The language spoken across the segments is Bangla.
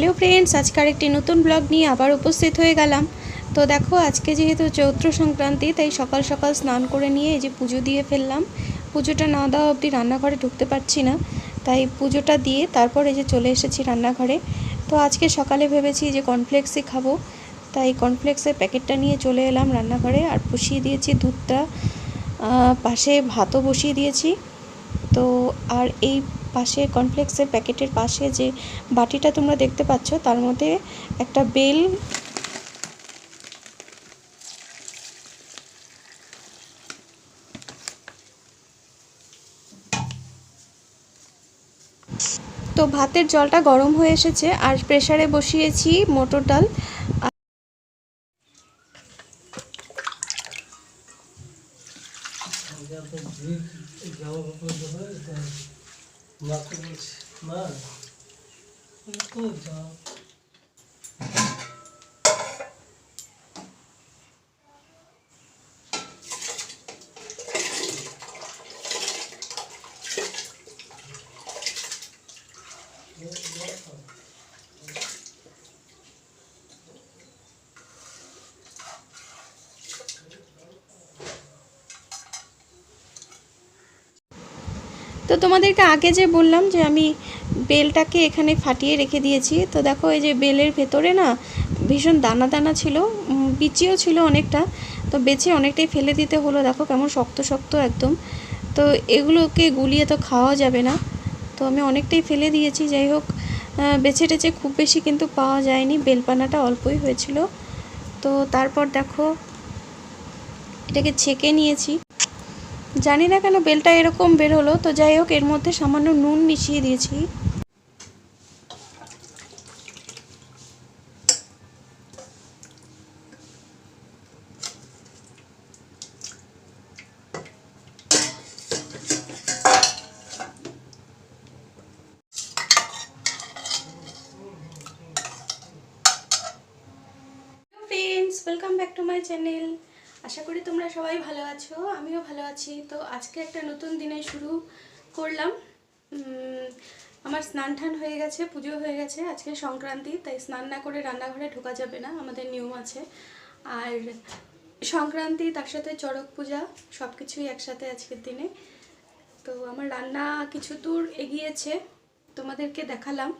হ্যালো ফ্রেন্ডস আজকের একটি নতুন ব্লগ নিয়ে আবার উপস্থিত হয়ে গেলাম। তো দেখো, আজকে যেহেতু চৈত্র সংক্রান্তি, তাই সকাল সকাল স্নান করে নিয়ে এই যে পুজো দিয়ে ফেললাম। পুজোটা না দেওয়া অবধি রান্নাঘরে ঢুকতে পারছি না, তাই পুজোটা দিয়ে তারপর এই যে চলে এসেছি রান্নাঘরে। তো আজকে সকালে ভেবেছি যে কর্নফ্লেক্সই খাব, তাই কর্নফ্লেক্সের প্যাকেটটা নিয়ে চলে এলাম রান্নাঘরে আর বসিয়ে দিয়েছি দুধটা। পাশে ভাতও বসিয়ে দিয়েছি। তো আর এই পাশে কর্নফ্লেক্সের প্যাকেটের পাশে যে বাটিটা তোমরা দেখতে পাচ্ছ, তার মধ্যে একটা বেল তো ভাতের জলটা গরম হয়ে এসেছে, আর প্রেসারে বসিয়েছি মোটর ডাল। মাকে বলছি মা তো যাও তো তোমাদেরকে আগে যে বললাম যে আমি বেলটাকে এখানে ফাটিয়ে রেখে দিয়েছি, তো দেখো এই যে বেলের ভেতরে না ভীষণ দানা দানা ছিল বিচিও ছিল অনেকটা, তো বেছে অনেকটাই ফেলে দিতে হলো। দেখো কেমন শক্ত শক্ত একদম। তো এগুলোকে গুলিয়ে তো খাওয়া যাবে না। তো আমি অনেকটাই ফেলে দিয়েছি, যাই হোক বেছে টেছে খুব বেশি কিন্তু পাওয়া যায়নি। বেলপানাটা অল্পই হয়েছিল। তো তারপর দেখো এটাকে ছেঁকে নিয়েছি। জানি না কেন বেলটা এরকম বের হলো, তো যাই হোক, এর মধ্যে সামান্য নুন মিশিয়ে দিয়েছি। Welcome back to my channel আশা করি তোমরা সবাই ভালো আছো, আমিও ভালো আছি। তো আজকে একটা নতুন দিনে শুরু করলাম। আমার স্নান টান হয়ে গেছে, পুজো হয়ে গেছে, আজকে সংক্রান্তি, তাই স্নান না করে রান্নাঘরে ঢোকা যাবে না, আমাদের নিয়ম আছে। আর সংক্রান্তি, তার সাথে চড়ক পূজা সব কিছুই একসাথে আজকের দিনে। তো আমার রান্না কিছু দূর এগিয়েছে, তোমাদেরকে দেখালাম।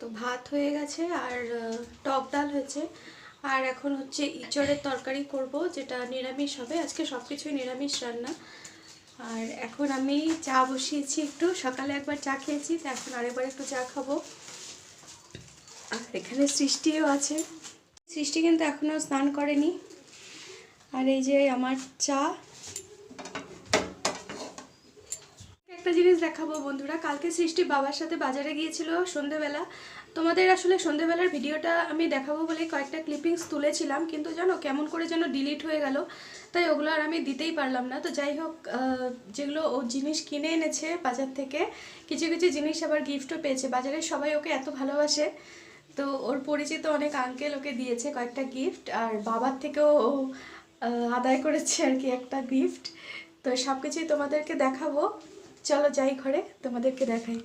তো ভাত হয়ে গেছে, আর টক ডাল হয়েছে। আর এখন হচ্ছে ইঁচড়ের তরকারি করব, যেটা নিরামিষ হবে। আজকে সব কিছুই নিরামিষ রান্না। আর এখন আমি চা বসিয়েছি একটু। সকালে একবার চা খেয়েছি, তো এখন আরেকবার একটু চা খাব। আর এখানে সৃষ্টিও আছে। সৃষ্টি কিন্তু এখনও স্নান করেনি। আর এই যে আমার চা। একটা জিনিস দেখাবো বন্ধুরা। কালকে সৃষ্টি বাবার সাথে বাজারে গিয়েছিল সন্ধেবেলা। তোমাদের আসলে সন্ধেবেলার ভিডিওটা আমি দেখাবো বলে কয়েকটা ক্লিপিংস তুলেছিলাম, কিন্তু জানো কেমন করে যেন ডিলিট হয়ে গেল, তাই ওগুলো আর আমি দিতেই পারলাম না। তো যাই হোক যেগুলো ও জিনিস কিনে এনেছে বাজার থেকে, কিছু কিছু জিনিস আবার গিফটও পেয়েছে। বাজারে সবাই ওকে এত ভালোবাসে, তো ওর পরিচিত অনেক আঙ্কেল ওকে দিয়েছে কয়েকটা গিফট আর বাবার থেকেও ও আদায় করেছে আর কি একটা গিফট তো সব কিছুই তোমাদেরকে দেখাবো। চলো যাই ঘরে, তোমাদেরকে দেখাই।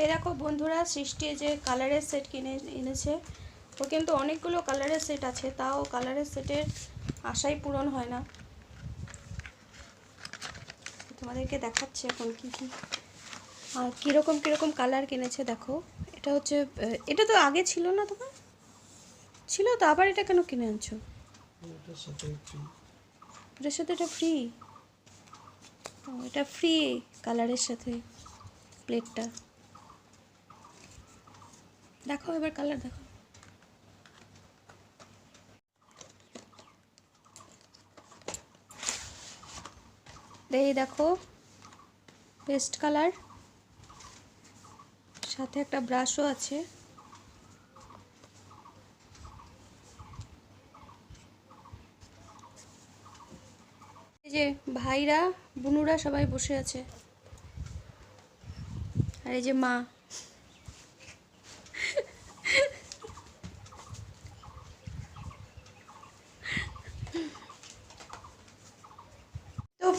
এই দেখো বন্ধুরা সৃষ্টি যে কালারের সেট কিনে এনেছে ওর কিন্তু অনেকগুলো কালারের সেট আছে তাও কালারের সেটের আশাই পূরণ হয় না। তোমাদেরকে দেখাচ্ছে এখন কি কি আর কীরকম কীরকম কালার কিনেছে দেখো। এটা হচ্ছে এটা তো আগে ছিল না তোমার? ছিল তো আবার এটা কেন কিনে আনছো? এটার সাথে এটা ফ্রি ও এটা ফ্রি কালারের সাথে প্লেটটা দেখো এবার কালার দেখো এই দেখো পেস্ট কালার সাথে একটা ব্রাশও আছে। যে ভাইরা, বুনুরা সবাই বসে আছে। আর এই যে মা।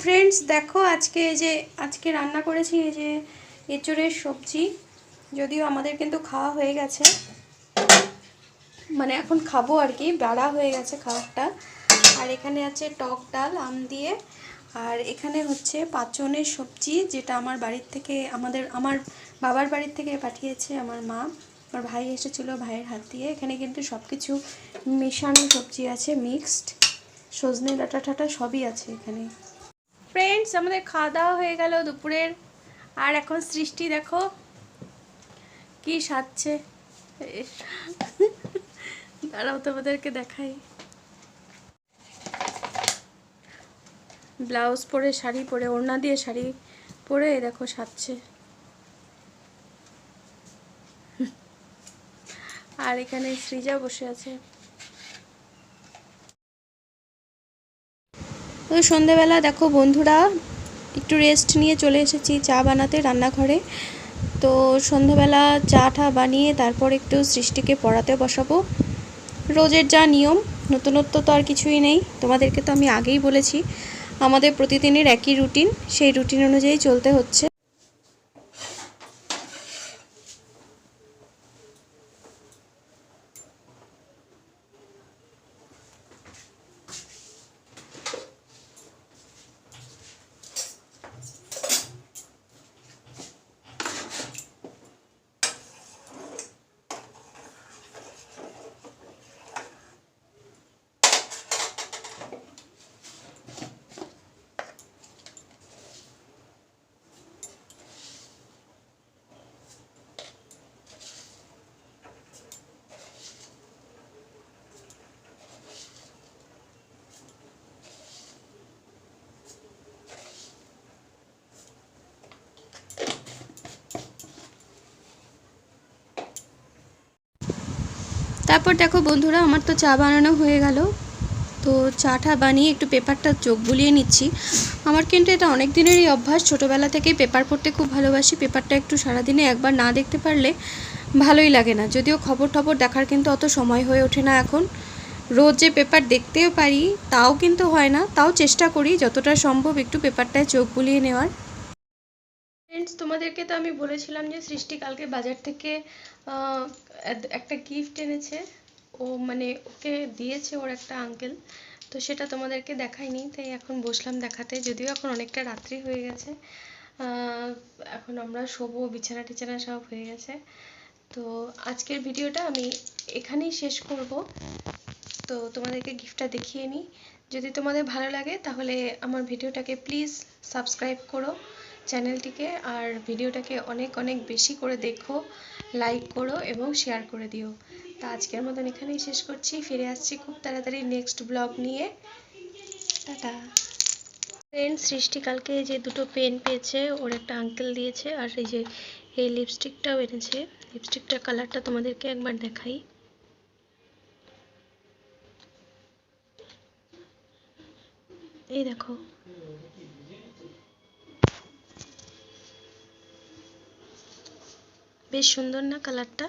ফ্রেন্ডস দেখো আজকে এই যে, আজকে রান্না করেছি এই যে এঁচড়ের সবজি। যদিও আমাদের কিন্তু খাওয়া হয়ে গেছে। মানে এখন খাব আর কি, বাড়া হয়ে গেছে খাবারটা। আর এখানে আছে টক ডাল, আম দিয়ে। আর এখানে হচ্ছে পাঁচনের সবজি, যেটা আমার বাড়ির থেকে, আমাদের, আমার বাবার বাড়ির থেকে পাঠিয়েছে আমার মা। আমার ভাই এসেছিল ভাইয়ের হাত দিয়ে। এখানে কিন্তু সব কিছু মেশানো সবজি আছে মিক্সড সজনে, ডাটা টাটা সবই আছে এখানে। ফ্রেন্ডস আমাদের খাওয়া দাওয়া হয়ে গেল দুপুরের। আর এখন সৃষ্টি, দেখো কি সাজছে। দাঁড়াও তোমাদেরকে দেখাই। ব্লাউজ পরে শাড়ি পরে, ওড়না দিয়ে শাড়ি পরে দেখো সাজছে। আর এখানে সৃজা বসে আছে। তো সন্ধেবেলা দেখো বন্ধুরা, একটু রেস্ট নিয়ে চলে এসেছি চা বানাতে রান্নাঘরে। তো সন্ধেবেলা চা টা বানিয়ে তারপর একটু সৃষ্টিকে পড়াতে বসাবো। রোজের যা নিয়ম, নতুনত্ব তো আর কিছুই নেই। তোমাদেরকে তো আমি আগেই বলেছি, আমাদের প্রতিদিনের একই রুটিন সেই রুটিন অনুযায়ী চলতে হচ্ছে। তারপর দেখো বন্ধুরা, আমার তো চা বানানো হয়ে গেল। তো চাটা বানিয়ে একটু পেপারটা চোখ বুলিয়ে নিচ্ছি। আমার কিন্তু এটা অনেক দিনেরই অভ্যাস। ছোটোবেলা থেকেই পেপার পড়তে খুব ভালোবাসি। পেপারটা একটু সারাদিনে একবার না দেখতে পারলে ভালোই লাগে না। যদিও খবর টবর দেখার কিন্তু অত সময় হয়ে ওঠে না এখন। রোজ যে পেপার দেখতেও পারি, তাও কিন্তু হয় না। তাও চেষ্টা করি যতটা সম্ভব একটু পেপারটায় চোখ বুলিয়ে নেওয়ার। ফ্রেন্ডস তোমাদেরকে তো আমি বলেছিলাম যে সৃষ্টি কালকে বাজার থেকে একটা গিফট এনেছে। ও মানে ওকে দিয়েছে ওর একটা আঙ্কেল তো সেটা তোমাদেরকে দেখাইনি, তাই এখন বসলাম দেখাতে। যদিও এখন অনেকটা রাত্রি হয়ে গেছে। এখন আমরা শোবো, বিছানা টিছানা সব হয়ে গেছে। তো আজকের ভিডিওটা আমি এখানেই শেষ করব। তো তোমাদেরকে গিফটটা দেখিয়ে নিই যদি তোমাদের ভালো লাগে, তাহলে আমার ভিডিওটাকে প্লিজ সাবস্ক্রাইব করো চ্যানেলটিকে। আর ভিডিওটাকে অনেক অনেক বেশি করে দেখো। লাইক করো এবং শেয়ার করে দিও। তা আজকের মতন এখানেই শেষ করছি। ফিরে আসছি খুব তাড়াতাড়ি নেক্সট ব্লগ নিয়ে। টাটা। ফ্রেন্ড সৃষ্টি কালকে এই যে দুটো পেন পেয়েছে, ওর একটা আঙ্কেল দিয়েছে, আর এই যে, এই লিপস্টিকটাও এনেছে। লিপস্টিকটার কালারটা তোমাদেরকে একবার দেখাই। এই দেখো। বেশ সুন্দর না কালারটা